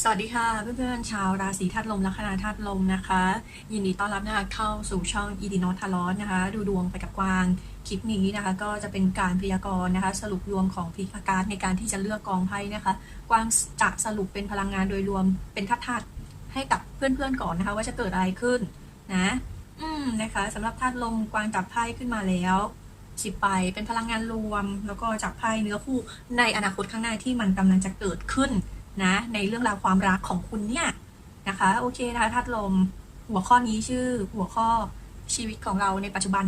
สวัสดีค่ะเพื่อนๆชาวราศีธาตุลมลัคนาธาตุลมนะคะ ยินดีต้อนรับนะคะเข้าสู่ช่องอีดีโนทารอนนะคะ ดูดวงไปกับกวางคลิปนี้นะคะ ก็จะเป็นการพยากรณ์นะคะ สรุปดวงของพิกาการในการที่จะเลือกกองไพ่นะคะ กวางจะสรุปเป็นพลังงานโดยรวมเป็นธาตุให้กับเพื่อนๆก่อนนะคะ ว่าจะเกิดอะไรขึ้นนะ อืมนะคะสำหรับธาตุลมกวางจับไพ่ขึ้นมาแล้วสิบใบเป็นพลังงานรวม แล้วก็จับไพ่เนื้อคู่ในอนาคตข้างหน้าที่มันกำลังจะเกิดขึ้น นะในเรื่องราวความรักของคุณเนี่ยนะคะโอเคนะคะธาตุลมหัวข้อนี้ชื่อหัวข้อชีวิตของเราในปัจจุบัน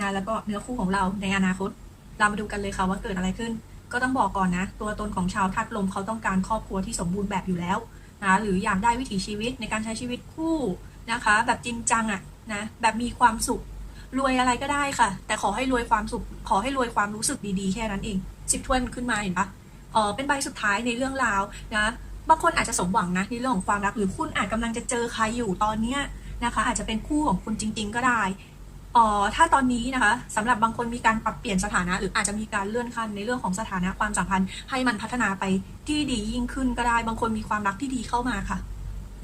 นะแล้วก็เนื้อคู่ของเราในอนาคต เรามาดูกันเลยค่ะว่าเกิดอะไรขึ้น ก็ต้องบอกก่อนนะ ตัวตนของชาวธาตุลมเขาต้องการครอบครัวที่สมบูรณ์แบบอยู่แล้วนะหรืออยากได้วิถีชีวิตในการใช้ชีวิตคู่นะคะ แบบจริงจังอะนะแบบมีความสุขรวยอะไรก็ได้ค่ะ แต่ขอให้รวยความสุขขอให้รวยความรู้สึกดีๆ แค่นั้นเองสิบถ้วยมันขึ้นมาเห็นปะ ออเป็นใบสุดท้ายในเรื่องราวนะบางคนอาจจะสมหวังนะในเรื่องของความรักหรือคุณอาจกำลังจะเจอใครอยู่ตอนเนี้ยนะคะ อาจจะเป็นคู่ของคุณจริง ๆ ก็ได้ออถ้าตอนนี้นะคะสำหรับบางคนมีการปรับเปลี่ยนสถานะ หรืออาจจะมีการเลื่อนขั้นในเรื่องของสถานะความสัมพันธ์ ให้มันพัฒนาไปที่ดียิ่งขึ้นก็ได้ บางคนมีความรักที่ดีเข้ามาค่ะ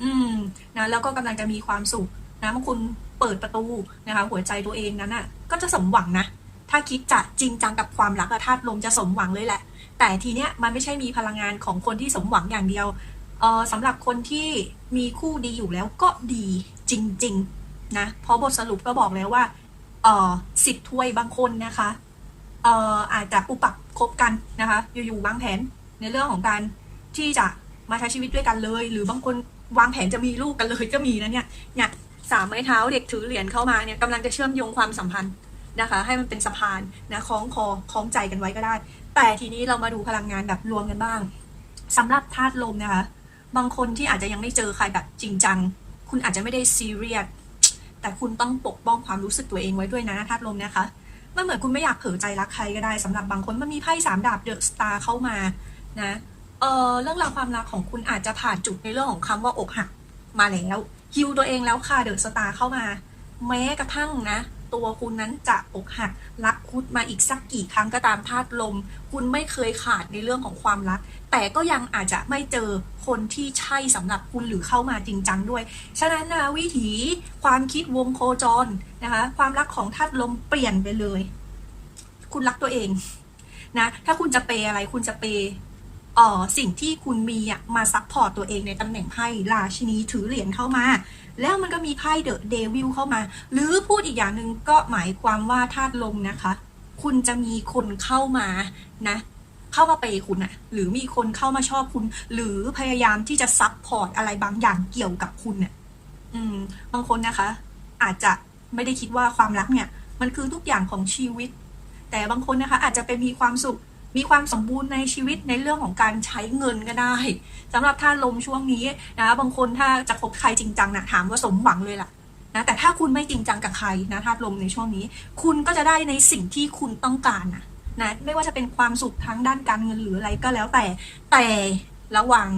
อืมนะแล้วก็กำลังจะมีความสุขนะบางคนเปิดประตูนะคะหัวใจตัวเองนั้นน่ะก็จะสมหวังนะถ้าคิดจะจริงจังกับความรักอะธาตุลมจะสมหวังเลยแหละ แต่ทีเนี้ยมันไม่ใช่มีพลังงานของคนที่สมหวังอย่างเดียวเออสำหรับคนที่มีคู่ดีอยู่แล้วก็ดีจริง ๆ นะ เพราะบทสรุปก็บอกแล้วว่าเออสิบถ้วยบางคนนะคะเอออาจจะปุบปับคบกันนะคะ อยู่ๆวางแผนในเรื่องของการที่จะมาใช้ชีวิตด้วยกันเลย หรือบางคนวางแผนจะมีลูกกันเลยก็มีนะเนี่ยเนี่ยสามไม้เท้าเด็กถือเหรียญเข้ามาเนี่ยกำลังจะเชื่อมโยงความสัมพันธ์ นะคะ ให้มันเป็นสะพานนะคล้องคอคล้องใจกันไว้ก็ได้ แต่ทีนี้เรามาดูพลังงานแบบรวมกันบ้างสำหรับธาตุลมนะคะ บางคนที่อาจจะยังไม่เจอใครแบบจริงจัง คุณอาจจะไม่ได้ซีเรียสแต่คุณต้องปกป้องความรู้สึกตัวเองไว้ด้วยนะธาตุลมนะคะมันเหมือนคุณไม่อยากเผลอใจรักใครก็ได้สำหรับบางคนมันมีไพ่สามดาบเดอะสตาร์เข้ามานะเออเรื่องราวความรักของคุณอาจจะผ่านจุดในเรื่องของคำว่าอกหักมาแล้วฮิวตัวเองแล้วค่ะเดอะสตาร์เข้ามา แม้กระทั่งนะ ตัวคุณนั้นจะอกหักรักคุดมาอีกสักกี่ครั้งก็ตามธาตุลม คุณไม่เคยขาดในเรื่องของความรัก แต่ก็ยังอาจจะไม่เจอคนที่ใช่สำหรับคุณหรือเข้ามาจริงจังด้วย ฉะนั้นนะวิถีความคิดวงโคจรนะคะความรักของธาตุลมเปลี่ยนไปเลย คุณรักตัวเองนะถ้าคุณจะเปย์อะไรคุณจะเปย์ เอ่อสิ่งที่คุณมีอะมาซัพพอร์ตตัวเองในตำแหน่งไพ่ราชินีถือเหรียญเข้ามา แล้วมันก็มีไพ่เดอะเดวิลเข้ามา หรือพูดอีกอย่างหนึ่งก็หมายความว่าธาตุลมนะคะ คุณจะมีคนเข้ามานะเข้ามาเปคุณอะหรือมีคนเข้ามาชอบคุณ หรือพยายามที่จะซับพอร์ตอะไรบางอย่างเกี่ยวกับคุณเนี่ยอืม บางคนนะคะ อาจจะไม่ได้คิดว่าความรักเนี่ย มันคือทุกอย่างของชีวิต แต่บางคนนะคะ อาจจะไปมีความสุข มีความสมบูรณ์ในชีวิตในเรื่องของการใช้เงินก็ได้สำหรับท่านลมช่วงนี้นะบางคนถ้าจะคบใครจริงจังนะถามว่าสมหวังเลยล่ะนะแต่ถ้าคุณไม่จริงจังกับใครนะธาตุลมในช่วงนี้ คุณก็จะได้ในสิ่งที่คุณต้องการนะนะไม่ว่าจะเป็นความสุขทั้งด้านการเงินหรืออะไรก็แล้วแต่แต่ระวัง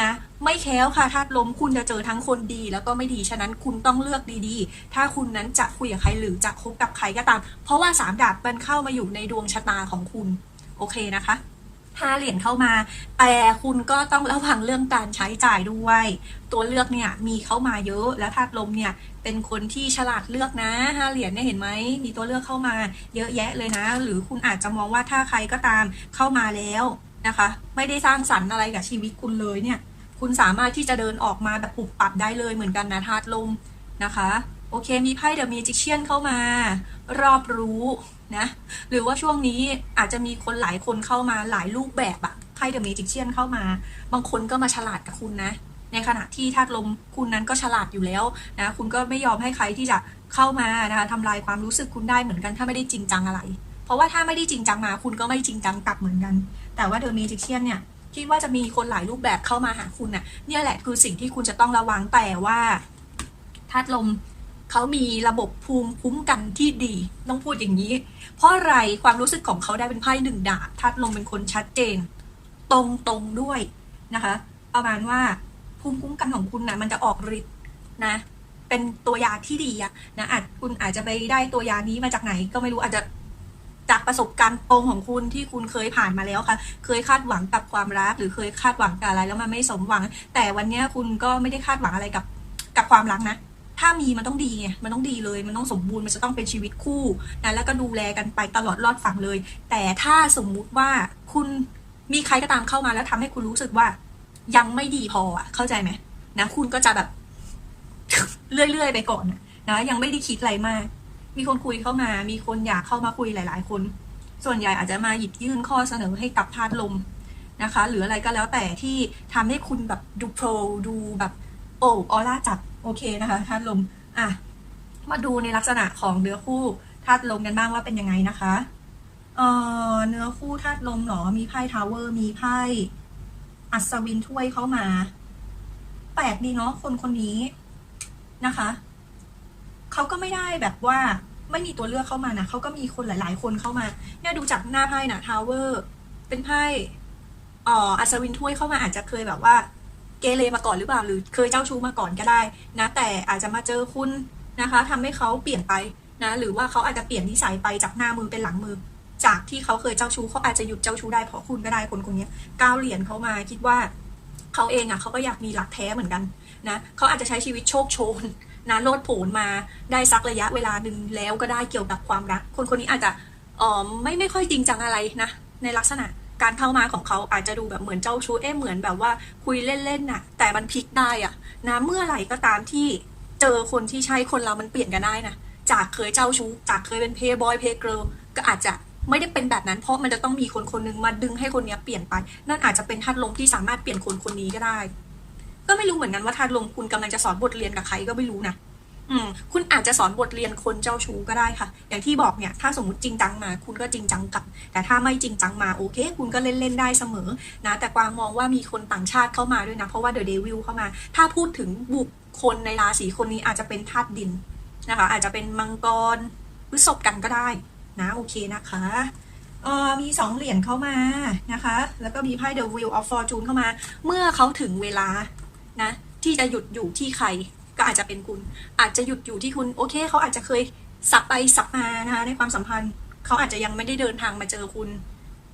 นะไม่แค้วค่ะธาตุลมคุณจะเจอทั้งคนดีแล้วก็ไม่ดีฉะนั้นคุณต้องเลือกดีๆ ถ้าคุณนั้นจะคุยกับใครหรือจะคบกับใครก็ตาม เพราะว่าสามดาบมันเข้ามาอยู่ในดวงชะตาของคุณ โอเคนะคะห้าเหรียญเข้ามา แต่คุณก็ต้องระวังเรื่องการใช้จ่ายด้วย ตัวเลือกเนี่ยมีเข้ามาเยอะ แล้วธาตุลมเนี่ยเป็นคนที่ฉลาดเลือกนะห้าเหรียญเนี่ยเห็นไหมมีตัวเลือกเข้ามาเยอะแยะเลยนะ หรือคุณอาจจะมองว่าถ้าใครก็ตามเข้ามาแล้วนะคะ ไม่ได้สร้างสรรค์อะไรกับชีวิตคุณเลยเนี่ย คุณสามารถที่จะเดินออกมาแบบปุบปับได้เลยเหมือนกันนะธาตุลมนะคะ โอเค มีไพ่เดอะมีจิเชียนเข้ามารอบรู้นะ หรือว่าช่วงนี้อาจจะมีคนหลายคนเข้ามาหลายรูปแบบอะไพ่เดอะมีจิเชียนเข้ามา บางคนก็มาฉลาดกับคุณนะ ในขณะที่ธาตุลมคุณนั้นก็ฉลาดอยู่แล้วนะ คุณก็ไม่ยอมให้ใครที่จะเข้ามานะคะทำลายความรู้สึกคุณได้เหมือนกันถ้าไม่ได้จริงจังอะไร เพราะว่าถ้าไม่ได้จริงจังมา คุณก็ไม่จริงจังกลับเหมือนกัน แต่ว่าเดอะมีจิเชียนเนี่ยคิดว่าจะมีคนหลายรูปแบบเข้ามาหาคุณน่ะเนี่ยแหละคือสิ่งที่คุณจะต้องระวังแต่ว่าธาตุลม เขามีระบบภูมิคุ้มกันที่ดี ต้องพูดอย่างนี้ เพราะอะไรความรู้สึกของเขาได้เป็นไพ่หนึ่งดาบธาตุลมเป็นคนชัดเจน ตรงตรงด้วยนะคะประมาณว่าภูมิคุ้มกันของคุณนะมันจะออกฤทธิ์นะ เป็นตัวยาที่ดีอะนะอาจคุณอาจจะไปได้ตัวยานี้มาจากไหน ก็ไม่รู้อาจจะจากประสบการณ์ตรงของคุณที่คุณเคยผ่านมาแล้วค่ะ เคยคาดหวังกับความรัก หรือเคยคาดหวังกับอะไรแล้วมันไม่สมหวัง แต่วันนี้คุณก็ไม่ได้คาดหวังอะไรกับกับความรักนะ ถ้ามีมันต้องดีไงมันต้องดีเลย มันต้องสมบูรณ์มันจะต้องเป็นชีวิตคู่นะแล้วก็ดูแลกันไปตลอดรอดฝั่งเลย แต่ถ้าสมมุติว่าคุณมีใครก็ตามเข้ามาแล้วทำให้คุณรู้สึกว่า ยังไม่ดีพออะ เข้าใจไหมนะคุณก็จะแบบ เรื่อยๆไปก่อนนะยังไม่ได้คิดอะไรมาก มีคนคุยเข้ามา มีคนอยากเข้ามาคุยหลาย ๆ คน ส่วนใหญ่อาจจะมาหยิบยื่นข้อเสนอให้กับธาตุลมนะคะ หรืออะไรก็แล้วแต่ที่ทำให้คุณแบบดูโปรดูแบบ โอ้ออร่าจัดโอเคนะคะธาตุลมอะมาดูในลักษณะของเนื้อคู่ธาตุลมกันบ้างว่าเป็นยังไงนะคะเอ่อเนื้อคู่ธาตุลมเหรอมีไพ่ทาวเวอร์มีไพ่อัศวินถ้วยเข้ามา แปลกดีเนาะคนคนนี้นะคะเขาก็ไม่ได้แบบว่าไม่มีตัวเลือกเข้ามานะเขาก็มีคนหลาย ๆ คนเข้ามา เนี่ยดูจากหน้าไพ่นะทาวเวอร์เป็นไพ่อออัศวินถ้วยเข้ามาอาจจะเคยแบบว่า เกเรมาก่อนหรือเปล่าหรือเคยเจ้าชู้มาก่อนก็ได้นะแต่อาจจะมาเจอคุณนะคะทำให้เขาเปลี่ยนไปนะหรือว่าเขาอาจจะเปลี่ยนนิสัยไปจากหน้ามือเป็นหลังมือ จากที่เขาเคยเจ้าชู้เขาอาจจะหยุดเจ้าชู้ได้เพราะคุณก็ได้คนคนนี้ก้าวเหรียญเขามาคิดว่าเขาเองอะเขาก็อยากมีหลักแท้เหมือนกันนะเขาอาจจะใช้ชีวิตโชคโชนนะโลดโผนมาได้สักระยะเวลาหนึ่งแล้วก็ได้เกี่ยวกับความรัก คนคนนี้อาจจะเออไม่ไม่ค่อยจริงจังอะไรนะในลักษณะ การเข้ามาของเขาอาจจะดูแบบเหมือนเจ้าชู้เอ๊ะเหมือนแบบว่าคุยเล่นๆน่ะ แต่มันพลิกได้อะนะเมื่อไหร่ก็ตามที่เจอคนที่ใช่คนเรามันเปลี่ยนกันได้นะจากเคยเจ้าชู้จากเคยเป็นเพย์บอยเพย์เกิร์ลก็อาจจะไม่ได้เป็นแบบนั้นเพราะมันจะต้องมีคนคนหนึงมาดึงให้คนนี้เปลี่ยนไป นั่นอาจจะเป็นธาตุลมที่สามารถเปลี่ยนคนคนนี้ก็ได้ ก็ไม่รู้เหมือนกันว่าธาตุลมคุณกำลังจะสอนบทเรียนกับใครก็ไม่รู้นะ อืมคุณอาจจะสอนบทเรียนคนเจ้าชู้ก็ได้ค่ะ อย่างที่บอกเนี่ย ถ้าสมมติจริงจังมา คุณก็จริงจังกลับ แต่ถ้าไม่จริงจังมาโอเค คุณก็เล่นเล่นได้เสมอนะ แต่กวางมองว่ามีคนต่างชาติเข้ามาด้วยนะ เพราะว่าเดอะเดวิลเข้ามา ถ้าพูดถึงบุคคลในราศีคนนี้อาจจะเป็นธาตุดินนะคะ อาจจะเป็นมังกรพฤษภกันก็ได้นะโอเคนะคะเออมีสองเหรียญเข้ามานะคะ แล้วก็มีไพ่ The Wheel of Fortune เข้ามา เมื่อเขาถึงเวลานะที่จะหยุดอยู่ที่ใคร ก็อาจจะเป็นคุณ อาจจะหยุดอยู่ที่คุณโอเคเขาอาจจะเคยสับไปสับมานะคะในความสัมพันธ์เขาอาจจะยังไม่ได้เดินทางมาเจอคุณ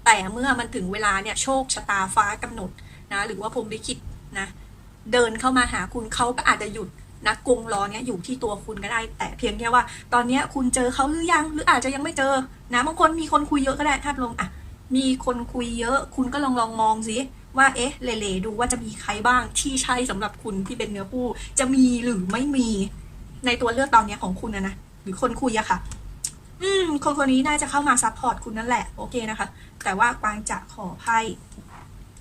แต่เมื่อมันถึงเวลาเนี่ยโชคชะตาฟ้ากำหนดนะหรือว่าพรมลิขิตนะเดินเข้ามาหาคุณเขาก็อาจจะหยุดนะกรงรอเนี่ยอยู่ที่ตัวคุณก็ได้ แต่เพียงแค่ว่า ตอนเนี้ยคุณเจอเขาหรือยังหรืออาจจะยังไม่เจอนะบางคนมีคนคุยเยอะก็ได้ถ้าลงอะมีคนคุยเยอะ คุณก็ลองลองมองสิ ว่าเอ๊ะเล่ๆดูว่าจะมีใครบ้างที่ใช่สำหรับคุณที่เป็นเนื้อคู่จะมีหรือไม่มีในตัวเลือกตอนนี้ของคุณนะนะหรือคนคุยอะค่ะ อืมคนคนนี้น่าจะเข้ามาซัพพอร์ตคุณนั่นแหละโอเคนะคะ แต่ว่ากวางจะขอไพ่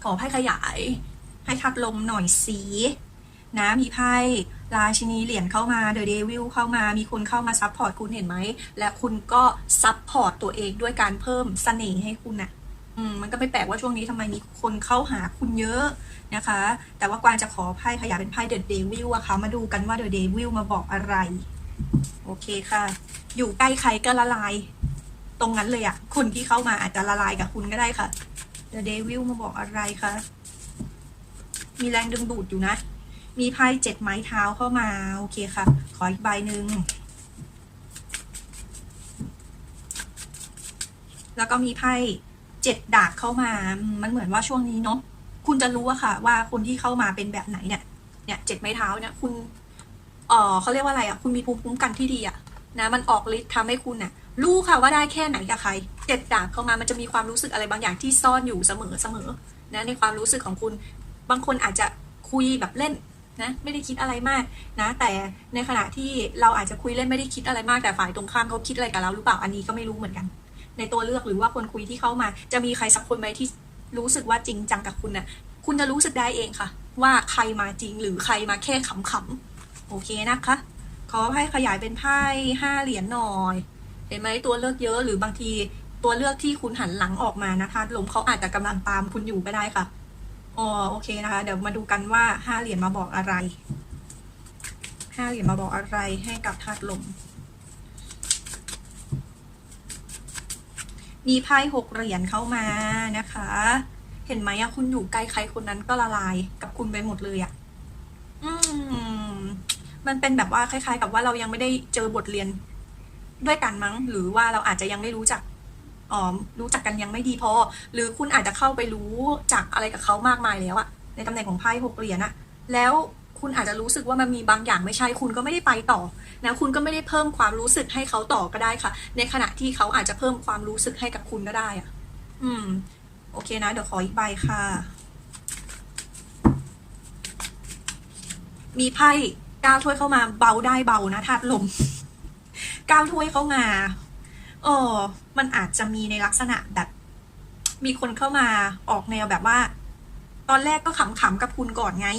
ขอไพ่ขยาย ให้ทัดลมหน่อยสีนะมีไพ่ราชินีเหรียญเข้ามาเดอะเดวิลเข้ามามีคนเข้ามาซัพพอร์ตคุณเห็นไหม และคุณก็ซัพพอร์ตตัวเองด้วยการเพิ่มเสน่ห์ให้คุณน่ะ มันก็ไม่แปลกว่าช่วงนี้ทำไมมีคนเข้าหาคุณเยอะนะคะ แต่ว่ากวางจะขอไพ่ขยายเป็นไพ่เดอะเดวิลอะค่ะมาดูกันว่าเดอะเดวิลมาบอกอะไร โอเคค่ะ อยู่ใกล้ใครก็ละลาย ตรงนั้นเลยอะคนที่เข้ามาอาจจะละลายกับคุณก็ได้ค่ะเดอะเดวิลมาบอกอะไรคะมีแรงดึงดูดอยู่นะ มีไพ่เจ็ดไม้เท้าเข้ามา โอเคค่ะ ขออีกใบหนึ่งแล้วก็มีไพ่ เจ็ดดาบเข้ามา มันเหมือนว่าช่วงนี้เนาะคุณจะรู้อะค่ะ ว่าคนที่เข้ามาเป็นแบบไหนเนี่ย เนี่ยเจ็ดไม้เท้าเนี่ยคุณเออเขาเรียกว่าอะไรอะคุณมีภูมิคุ้มกันที่ดีอะนะมันออกฤทธิ์ทำให้คุณน่ะรู้ค่ะว่าได้แค่ไหนกับใครเจ็ดดาบเข้ามามันจะมีความรู้สึกอะไรบางอย่างที่ซ่อนอยู่เสมอเสมอนะในความรู้สึกของคุณ บางคนอาจจะคุยแบบเล่นนะไม่ได้คิดอะไรมากนะ แต่ในขณะที่เราอาจจะคุยเล่นไม่ได้คิดอะไรมากแต่ฝ่ายตรงข้ามเขาคิดอะไรกับเราหรือเปล่าอันนี้ก็ไม่รู้เหมือนกัน ในตัวเลือกหรือว่าคนคุยที่เข้ามา จะมีใครสักคนไหมที่รู้สึกว่าจริงจังกับคุณนะ่ะคุณจะรู้สึกได้เองค่ะ ว่าใครมาจริงหรือใครมาแค่ขำๆโอเคนะคะ ขอให้ขยายเป็นไพ่ห้าเหรียญหน่อย เห็นไหมตัวเลือกเยอะหรือบางทีตัวเลือกที่คุณหันหลังออกมานะคะลมเขาอาจจะกำลังตามคุณอยู่ก็ได้ค่ะอ๋อโอเคนะคะ เดี๋ยวมาดูกันว่าห้าเหรียญมาบอกอะไรห้าเหรียญมาบอกอะไรให้กับธาตุลม มีไพ่หกเหรียญเข้ามานะคะ เห็นไหมอะคุณอยู่ใกล้ใครคนนั้นก็ละลายกับคุณไปหมดเลยอะอืม มันเป็นแบบว่าคล้าย ๆ กับว่าเรายังไม่ได้เจอบทเรียนด้วยกันมั้ง หรือว่าเราอาจจะยังไม่รู้จักอ๋อรู้จักกันยังไม่ดีพอ หรือคุณอาจจะเข้าไปรู้จักอะไรกับเขามากมายแล้วอะในตำแหน่งของไพ่หกเหรียญอะแล้ว คุณอาจจะรู้สึกว่ามันมีบางอย่างไม่ใช่ คุณก็ไม่ได้ไปต่อนะคุณก็ไม่ได้เพิ่มความรู้สึกให้เขาต่อก็ได้ค่ะ ในขณะที่เขาอาจจะเพิ่มความรู้สึกให้กับคุณก็ได้อะอืม โอเคนะ เดี๋ยวขออีกใบค่ะ มีไพ่ก้าวถ้วยเข้ามาเบาได้เบานะธาตุลมก้าวถ้วยเข้ามาเออมันอาจจะมีในลักษณะแบบ มีคนเข้ามาออกแนวแบบว่า ตอนแรกก็ขำๆกับคุณก่อนไง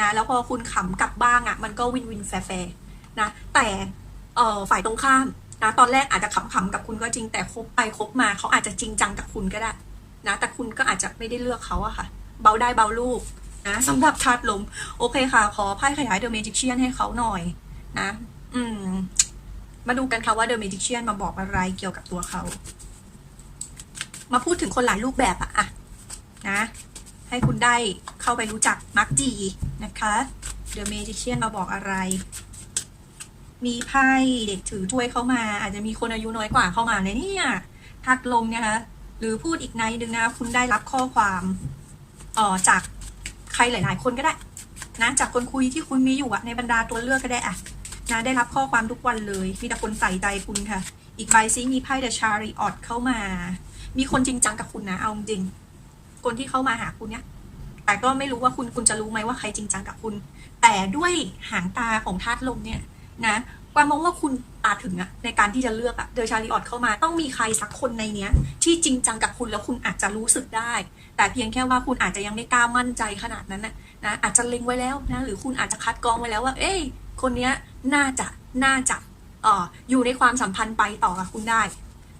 นะแล้วพอคุณขำกลับบ้างอะ่ะมันก็วินวินแฟร์นะแต่เออฝ่ายตรงข้ามนะตอนแรกอาจจะขำๆกับคุณก็จริงแต่คบไปคบมาเขาอาจจะจริงจังกับคุณก็ได้นะแต่คุณก็อาจจะไม่ได้เลือกเขาอะค่ะ เบาได้เบาลูกนะสำหรับธาตุลม โอเคค่ะ ขอไพ่ขยายเดอะเมจิเชียนให้เขาหน่อยนะ อืม มาดูกันค่ะว่าเดอะเมจิเชียนมาบอกอะไรเกี่ยวกับตัวเขา มาพูดถึงคนหลายรูปแบบอะอะนะ ให้คุณได้เข้าไปรู้จักมาร์กจีนะคะเดอะเมจิเชียนมาบอกอะไร มีไพ่เด็กถือถ้วยเข้ามา อาจจะมีคนอายุน้อยกว่าเข้ามาเลยเนี่ยทัดลมนะคะ หรือพูดอีกในหนึ่งนะคุณได้รับข้อความออจากใครหลาย ๆ คนก็ได้นะจากคนคุยที่คุณมีอยู่อะในบรรดาตัวเลือกก็ได้อะนะได้รับข้อความทุกวันเลย มีแต่คนใส่ใจคุณค่ะ อีกใบซิมีไพ่เดอะชาริออตเข้ามา มีคนจริงจังกับคุณนะ เอาจริง คนที่เข้ามาหาคุณเนี่ย แต่ก็ไม่รู้ว่าคุณคุณจะรู้ไหมว่าใครจริงจังกับคุณ แต่ด้วยหางตาของธาตุลมเนี่ยนะกวางมองว่าคุณตาถึงอะในการที่จะเลือกอะเดอชาริออตเข้ามาต้องมีใครสักคนในเนี้ย ที่จริงจังกับคุณแล้วคุณอาจจะรู้สึกได้ แต่เพียงแค่ว่าคุณอาจจะยังไม่กล้ามั่นใจขนาดนั้นนะนะอาจจะเล็งไว้แล้วนะหรือคุณอาจจะคัดกรองไว้แล้วว่า เอ้ยคนเนี้ยน่าจะน่าจะอ่ออยู่ในความสัมพันธ์ไปต่อกับคุณได้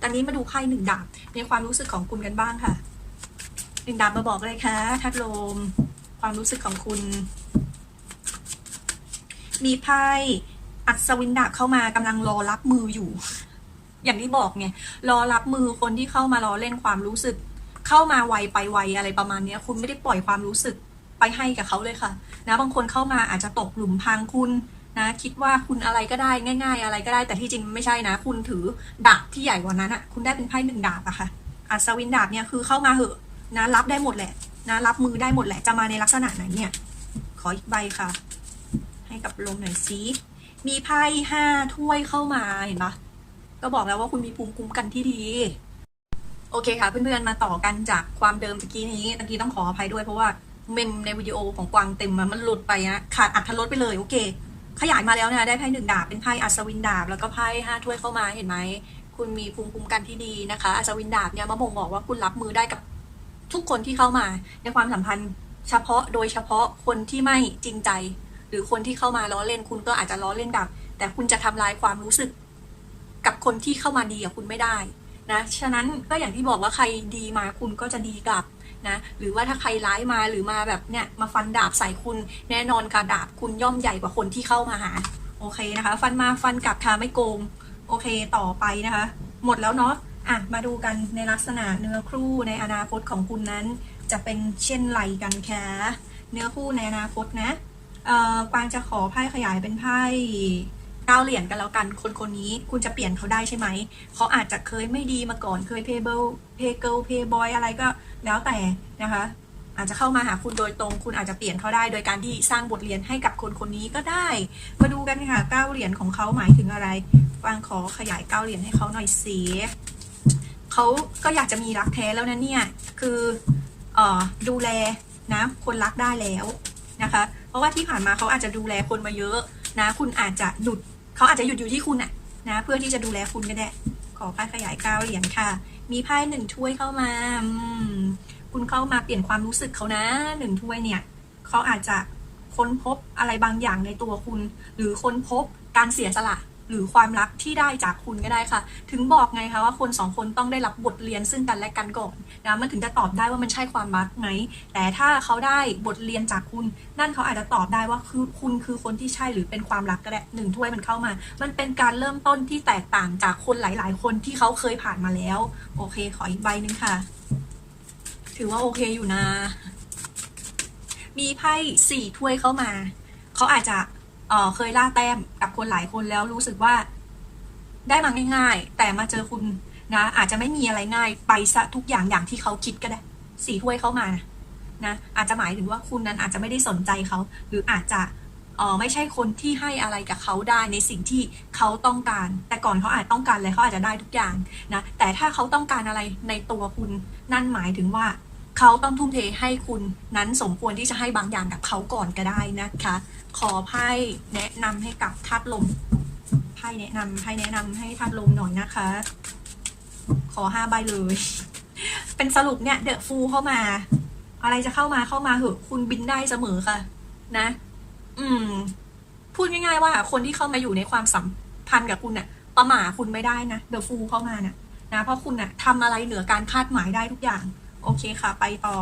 ตอนนี้มาดูไพ่หนึ่งดาบในความรู้สึกของคุณกันบ้างค่ะ หนึ่งดาบมาบอกเลยค่ะทัดลม ความรู้สึกของคุณ มีไพ่อัศวินดาบเข้ามากำลังรอรับมืออยู่ อย่างที่บอกไงรอรับมือคนที่เข้ามารอเล่นความรู้สึก เข้ามาไวไปไวอะไรประมาณเนี้ยคุณไม่ได้ปล่อยความรู้สึกไปให้กับเขาเลยค่ะ นะ บางคนเข้ามาอาจจะตกหลุมพรางคุณนะคิดว่าคุณอะไรก็ได้ง่าย ๆ อะไรก็ได้แต่ที่จริงไม่ใช่นะ คุณถือดาบที่ใหญ่กว่านั้นอะคุณได้เป็นไพ่หนึ่งดาบอะค่ะอัศวินดาบเนี่ยคือเข้ามาเหอะ นะรับได้หมดแหละนะรับมือได้หมดแหละจะมาในลักษณะไหนเนี่ย ขออีกใบค่ะ ให้กับลมหน่อยซิมีไพ่ห้าถ้วยเข้ามาเห็นปะก็บอกแล้วว่าคุณมีภูมิคุ้มกันที่ดีโอเคค่ะ เพื่อนๆมาต่อกันจากความเดิมตะกี้นี้ตะกี้ต้องขออภัยด้วยเพราะว่าเมมในวิดีโอของกวางเต็มมามันหลุดไปนะขาดอัธรสไปเลยโอเค ขยายมาแล้วนะได้ไพ่หนึ่งดาบเป็นไพ่อัศวินดาบแล้วก็ไพ่ห้าถ้วยเข้ามาเห็นไหมคุณมีภูมิคุ้มกันที่ดีนะคะอัศวินดาบเนี่ยมาบ่งบอกว่าคุณรับมือได้กับ ทุกคนที่เข้ามาในความสัมพันธ์ เฉพาะโดยเฉพาะคนที่ไม่จริงใจ หรือคนที่เข้ามาล้อเล่นคุณก็อาจจะล้อเล่นดับ แต่คุณจะทำลายความรู้สึก กับคนที่เข้ามาดีกับคุณไม่ได้นะฉะนั้นก็อย่างที่บอกว่าใครดีมาคุณก็จะดีกลับนะหรือว่าถ้าใครร้ายมาหรือมาแบบเนี่ยมาฟันดาบใส่คุณแน่นอนค่ะดาบคุณย่อมใหญ่กว่าคนที่เข้ามาหาโอเคนะคะ ฟันมาฟันกลับค่ะไม่โกง โอเคต่อไปนะคะ หมดแล้วเนาะ อะมาดูกันในลักษณะเนื้อคู่ในอนาคตของคุณนั้น จะเป็นเช่นไรกันคะเนื้อคู่ในอนาคตนะเอ่อกวางจะขอไพ่ขยายเป็นไพ่เก้าเหรียญกันแล้วกัน คนคนนี้คุณจะเปลี่ยนเขาได้ใช่ไหม เขาอาจจะเคยไม่ดีมาก่อนเคยเพย์เบิลเพย์เกิลเพย์บอยอะไรก็แล้วแต่นะคะอาจจะเข้ามาหาคุณโดยตรง คุณอาจจะเปลี่ยนเขาได้ โดยการที่สร้างบทเรียนให้กับคนคนนี้ก็ได้ มาดูกันค่ะเก้าเหรียญของเขาหมายถึงอะไรกวางขอขยายเก้าเหรียญให้เขาหน่อยสิ เขาก็อยากจะมีรักแท้แล้วนะเนี่ย คือออดูแลนะ คนรักได้แล้วนะคะ เพราะว่าที่ผ่านมาเขาอาจจะดูแลคนมาเยอะนะ คุณอาจจะหยุดเขาอาจจะหยุดอยู่ที่คุณอะนะ เพื่อที่จะดูแลคุณก็ได้ ขอไพ่ขยายเก้าเหรียญค่ะ มีไพ่หนึ่งถ้วยเข้ามาอมคุณเข้ามาเปลี่ยนความรู้สึกเขานะหนึ่งถ้วยเนี่ยเขาอาจจะค้นพบอะไรบางอย่างในตัวคุณ หรือค้นพบการเสียสละ หรือความรักที่ได้จากคุณก็ได้ค่ะ ถึงบอกไงคะว่าคนสองคนต้องได้รับบทเรียนซึ่งกันและกันก่อนนะมันถึงจะตอบได้ว่ามันใช่ความรักไหมแต่ถ้าเขาได้บทเรียนจากคุณ นั่นเขาอาจจะตอบได้ว่าคือคุณคือคนที่ใช่หรือเป็นความรักก็ได้หนึ่งถ้วยมันเข้ามา มันเป็นการเริ่มต้นที่แตกต่างจากคนหลาย ๆ คนที่เขาเคยผ่านมาแล้ว โอเค ขออีกใบหนึ่งค่ะ ถือว่าโอเคอยู่นะ มีไพ่สี่ถ้วยเข้ามา เขาอาจจะ เเคยล่าแต้มกับคนหลายคนแล้วรู้สึกว่า ได้มาง่าย ๆ แต่มาเจอคุณนะ อาจจะไม่มีอะไรง่ายไปซะทุกอย่างอย่างที่เขาคิดก็ได้สี่ถ้วยเข้ามานะนะอาจจะหมายถึงว่าคุณนั้นอาจจะไม่ได้สนใจเขา หรืออาจจะออไม่ใช่คนที่ให้อะไรกับเขาได้ในสิ่งที่เขาต้องการ แต่ก่อนเขาอาจต้องการอะไรเขาอาจจะได้ทุกอย่างนะแต่ถ้าเขาต้องการอะไรในตัวคุณนั่นหมายถึงว่า เขาต้องทุ่มเทให้คุณนั้นสมควรที่จะให้บางอย่างกับเขาก่อนก็ได้นะคะ ขอไพ่แนะนำให้กับธาตุลมไพ่แนะนำไพ่แนะนำให้ธาตุลมหน่อยนะคะ ขอห้าใบเลย เป็นสรุปเนี่ยเดอะฟูเข้ามา อะไรจะเข้ามาเข้ามาเหอะคุณบินได้เสมอค่ะ นะ อืม พูดง่ายๆว่า คนที่เข้ามาอยู่ในความสัมพันธ์กับคุณเนี่ยประหม่าคุณไม่ได้นะเดอะฟูเข้ามานะนะเพราะคุณน่ะทำอะไรเหนือการคาดหมายได้ทุกอย่าง โอเคค่ะ ไปต่อ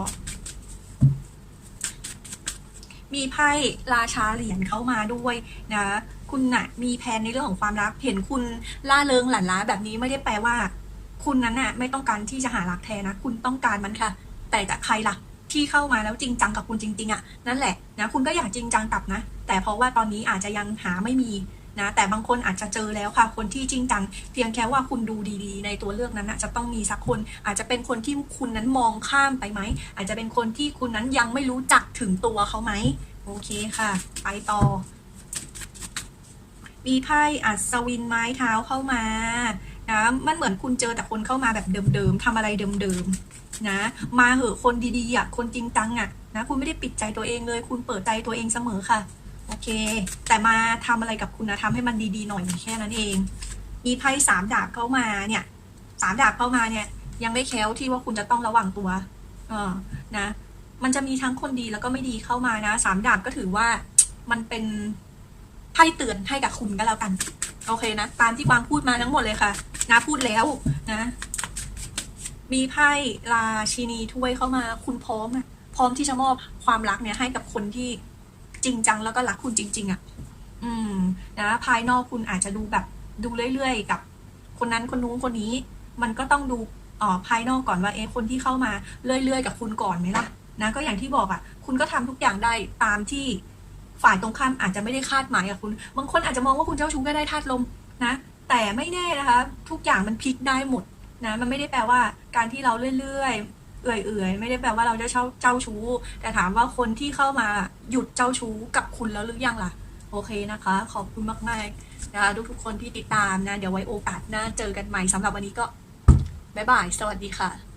มีไพ่ราชาเหรียญเข้ามาด้วยนะคุณน่ะมีแผนในเรื่องของความรัก เห็นคุณล่าเริงหลั่นล้าแบบนี้ไม่ได้แปลว่า คุณนั้นน่ะไม่ต้องการที่จะหารักแท้นะ คุณต้องการมันค่ะ แต่จากใครล่ะที่เข้ามาแล้วจริงจังกับคุณจริง ๆอะ่ะนั่นแหละนะคุณก็อยากจริงจังกลับนะ แต่เพราะว่าตอนนี้อาจจะยังหาไม่มี นะแต่บางคนอาจจะเจอแล้วค่ะ คนที่จริงจังเพียงแค่ว่าคุณดูดีๆ ในตัวเลือกนั้นจะต้องมีสักคน อาจจะเป็นคนที่คุณนั้นมองข้ามไปไหม อาจจะเป็นคนที่คุณนั้นยังไม่รู้จักถึงตัวเขาไหมโอเคค่ะ ไปต่อ มีไพ่อัศวินไม้เท้าเข้ามานะมันเหมือนคุณเจอแต่คนเข้ามาแบบเดิมๆทำอะไรเดิมๆนะ มาเหอะคนดีๆอะคนจริงจังอะนะคุณไม่ได้ปิดใจตัวเองเลย คุณเปิดใจตัวเองเสมอค่ะ โอเค แต่มาทำอะไรกับคุณนะทำให้มันดีๆหน่อยแค่นั้นเอง มีไพ่สามดาบเข้ามาเนี่ยสามดาบเข้ามาเนี่ย ยังไม่แค้วที่ว่าคุณจะต้องระวังตัวเออนะ มันจะมีทั้งคนดีแล้วก็ไม่ดีเข้ามานะสามดาบก็ถือว่ามันเป็นไพ่เตือนให้กับคุณก็แล้วกัน โอเคนะ ตามที่กวางพูดมาทั้งหมดเลยค่ะนะพูดแล้วนะ มีไพ่ราชินีถ้วยเข้ามา คุณพร้อมอะพร้อมที่จะมอบความรักเนี่ยให้กับคนที่ จริงจังแล้วก็รักคุณจริง ๆอะอืม นะ ภายนอกคุณอาจจะดูแบบดูเรื่อยๆ กับ คนนั้นคนนู้นคนนี้ มันก็ต้องดูอ๋อภายนอกก่อนว่าเอ๊ะคนที่เข้ามาเรื่อยๆ กับคุณก่อนไหมล่ะนะก็อย่างที่บอกอะคุณก็ทำทุกอย่างได้ตามที่ฝ่ายตรงข้ามอาจจะไม่ได้คาดหมายกับคุณ บางคนอาจจะมองว่าคุณเจ้าชู้ก็ได้ธาตุลมนะ แต่ไม่แน่นะคะ ทุกอย่างมันพลิกได้หมดนะ มันไม่ได้แปลว่าการที่เราเรื่อยๆ เอื่อยๆ ไม่ได้แปลว่าเราจะเจ้าเจ้าชู้ แต่ถามว่าคนที่เข้ามาหยุดเจ้าชู้กับคุณแล้วหรือยังล่ะ โอเคนะคะ ขอบคุณมากๆนะคะทุกๆคนที่ติดตามนะ เดี๋ยวไว้โอกาสหน้าเจอกันใหม่สำหรับวันนี้ก็บ๊ายบาย สวัสดีค่ะ